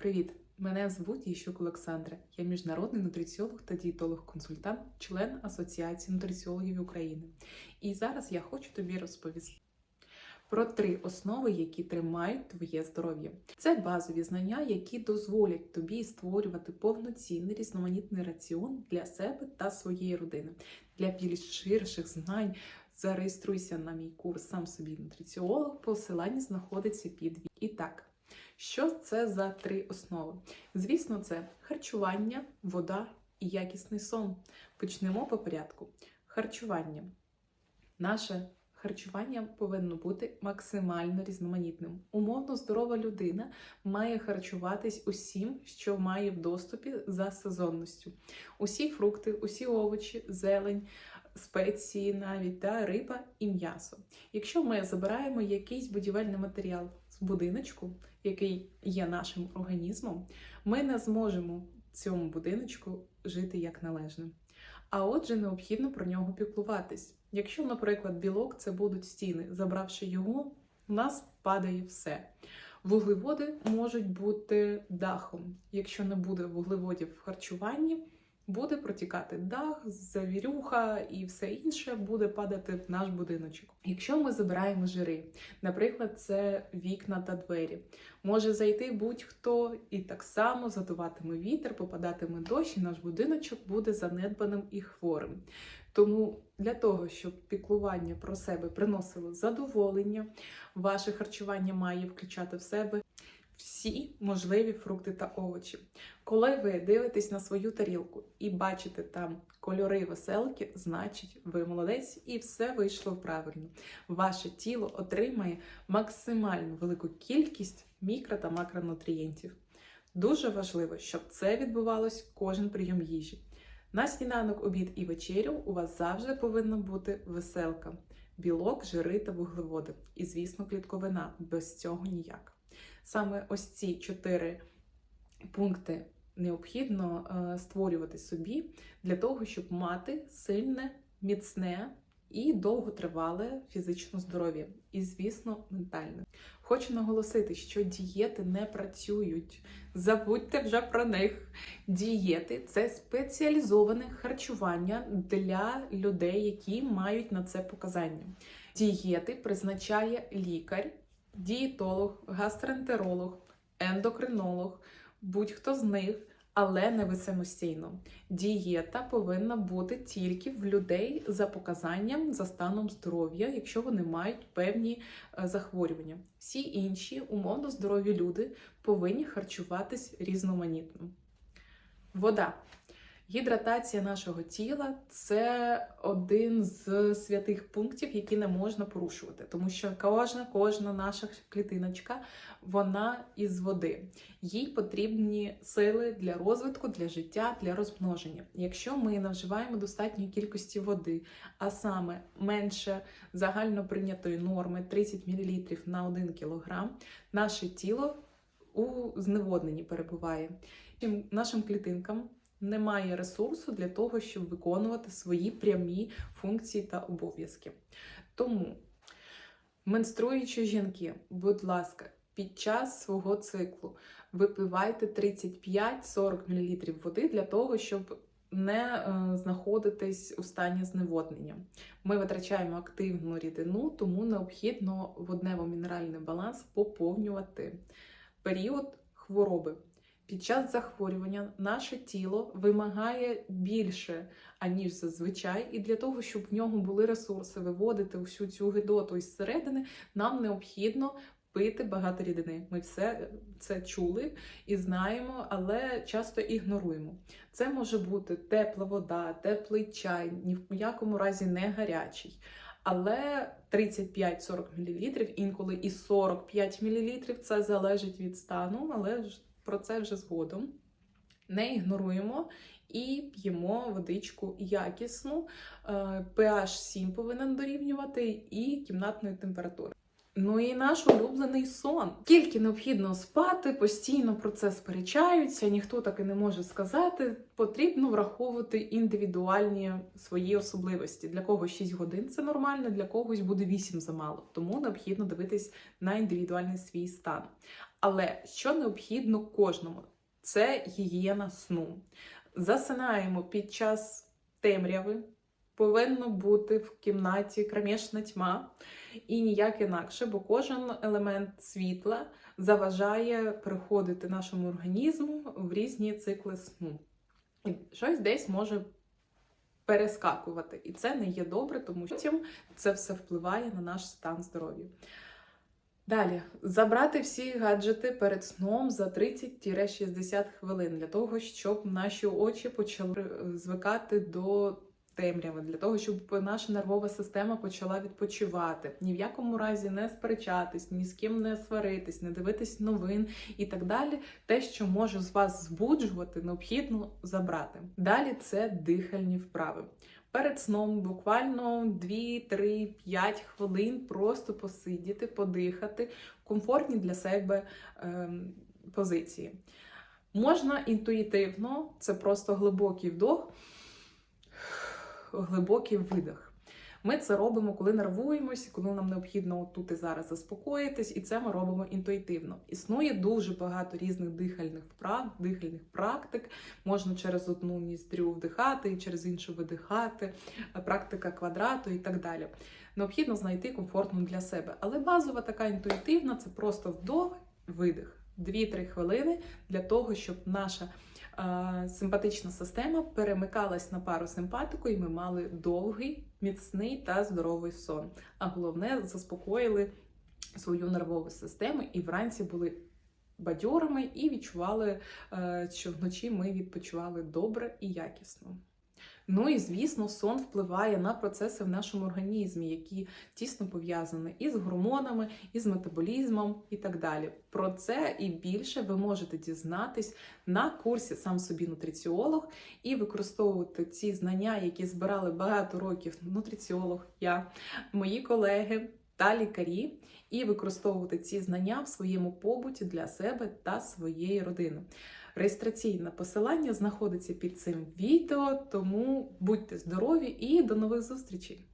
Привіт! Мене звуть Єщук Олександра. Я міжнародний нутриціолог та дієтолог-консультант, член Асоціації нутриціологів України. І зараз я хочу тобі розповісти про три основи, які тримають твоє здоров'я. Це базові знання, які дозволять тобі створювати повноцінний різноманітний раціон для себе та своєї родини. Для більш ширших знань зареєструйся на мій курс сам собі нутриціолог. Посилання знаходиться під. І так. Що це за три основи? Звісно, це харчування, вода і якісний сон. Почнемо по порядку. Харчування. Наше харчування повинно бути максимально різноманітним. Умовно здорова людина має харчуватись усім, що має в доступі за сезонністю. Усі фрукти, усі овочі, зелень, спеції, навіть та риба і м'ясо. Якщо ми забираємо якийсь будівельний матеріал з будиночку, який є нашим організмом, ми не зможемо цьому будиночку жити як належно. А отже, необхідно про нього піклуватись. Якщо, наприклад, білок це будуть стіни, забравши його, у нас падає все. Вуглеводи можуть бути дахом. Якщо не буде вуглеводів в харчуванні, буде протікати дах, завірюха і все інше буде падати в наш будиночок. Якщо ми забираємо жири, наприклад, це вікна та двері, може зайти будь-хто і так само задуватиме вітер, попадатиме дощ, і наш будиночок буде занедбаним і хворим. Тому для того, щоб піклування про себе приносило задоволення, ваше харчування має включати в себе всі можливі фрукти та овочі. Коли ви дивитесь на свою тарілку і бачите там кольори веселки, значить ви молодець і все вийшло правильно. Ваше тіло отримає максимально велику кількість мікро та макронутрієнтів. Дуже важливо, щоб це відбувалось кожен прийом їжі. На сніданок, обід і вечерю у вас завжди повинна бути веселка, білок, жири та вуглеводи. І, звісно, клітковина. Без цього ніяк. Саме ось ці чотири пункти необхідно е, створювати собі для того, щоб мати сильне, міцне і довготривале фізичне здоров'я, і, звісно, ментальне. Хочу наголосити, що дієти не працюють. Забудьте вже про них. Дієти це спеціалізоване харчування для людей, які мають на це показання. Дієти призначає лікар, дієтолог, гастроентеролог, ендокринолог, будь-хто з них. Але не ви самостійно. Дієта повинна бути тільки в людей за показанням за станом здоров'я, якщо вони мають певні е, захворювання. Всі інші умовно здорові люди повинні харчуватись різноманітно. Вода. Гідратація нашого тіла це один з святих пунктів, які не можна порушувати, тому що кожна кожна наша клітиночка вона із води. Їй потрібні сили для розвитку, для життя, для розмноження. Якщо ми не достатньої кількості води, а саме менше загально прийнятої норми 30 мл на 1 кг, наше тіло у зневодненні перебуває. Нашим клітинкам немає ресурсу для того, щоб виконувати свої прямі функції та обов'язки. Тому менструючі жінки, будь ласка, під час свого циклу випивайте 35-40 мл води для того, щоб не е, знаходитись у стані зневоднення. Ми витрачаємо активну рідину, тому необхідно воднево-мінеральний баланс поповнювати період хвороби. Під час захворювання наше тіло вимагає більше, аніж зазвичай, і для того, щоб в нього були ресурси виводити всю цю гидоту із середини, нам необхідно пити багато рідини. Ми все це чули і знаємо, але часто ігноруємо. Це може бути тепла вода, теплий чай, ні в якому разі не гарячий. Але 35-40 мл, інколи і 45 мл, це залежить від стану, але ж про це вже згодом. Не ігноруємо і п'ємо водичку якісну, pH 7 повинен дорівнювати і кімнатної температури. Ну і наш улюблений сон. Скільки необхідно спати, постійно про це сперечаються, ніхто так і не може сказати. Потрібно враховувати індивідуальні свої особливості. Для когось 6 годин це нормально, для когось буде 8 замало. Тому необхідно дивитись на індивідуальний свій стан. Але що необхідно кожному? Це гігієна сну. Засинаємо під час темряви. Повинно бути в кімнаті кромішна тьма і ніяк інакше, бо кожен елемент світла заважає приходити нашому організму в різні цикли сну. І щось десь може перескакувати. І це не є добре, тому що це все впливає на наш стан здоров'я. Далі забрати всі гаджети перед сном за 30-60 хвилин для того, щоб наші очі почали звикати до темряви, для того, щоб наша нервова система почала відпочивати. Ні в якому разі не сперечатись, ні з ким не сваритись, не дивитись новин і так далі. Те, що може з вас збуджувати, необхідно забрати. Далі це дихальні вправи. Перед сном буквально 2, 3, 5 хвилин просто посидіти, подихати в комфортні для себе е, позиції. Можна інтуїтивно, це просто глибокий вдох, глибокий видих. Ми це робимо, коли нервуємося, коли нам необхідно тут і зараз заспокоїтись, і це ми робимо інтуїтивно. Існує дуже багато різних дихальних вправ, дихальних практик. Можна через одну ніздрю вдихати і через іншу видихати, практика квадрату і так далі. Необхідно знайти комфортну для себе. Але базова така інтуїтивна це просто вдох, видих. 2-3 хвилини для того, щоб наша е, симпатична система перемикалась на паросимпатику, і ми мали довгий, міцний та здоровий сон. А головне, заспокоїли свою нервову систему і вранці були бадьорими і відчували, е, що вночі ми відпочивали добре і якісно. Ну і звісно, сон впливає на процеси в нашому організмі, які тісно пов'язані із гормонами, із метаболізмом і так далі. Про це і більше ви можете дізнатись на курсі сам собі нутриціолог і використовувати ці знання, які збирали багато років нутриціолог, я, мої колеги та лікарі, і використовувати ці знання в своєму побуті для себе та своєї родини. Реєстраційне посилання знаходиться під цим відео, тому будьте здорові і до нових зустрічей!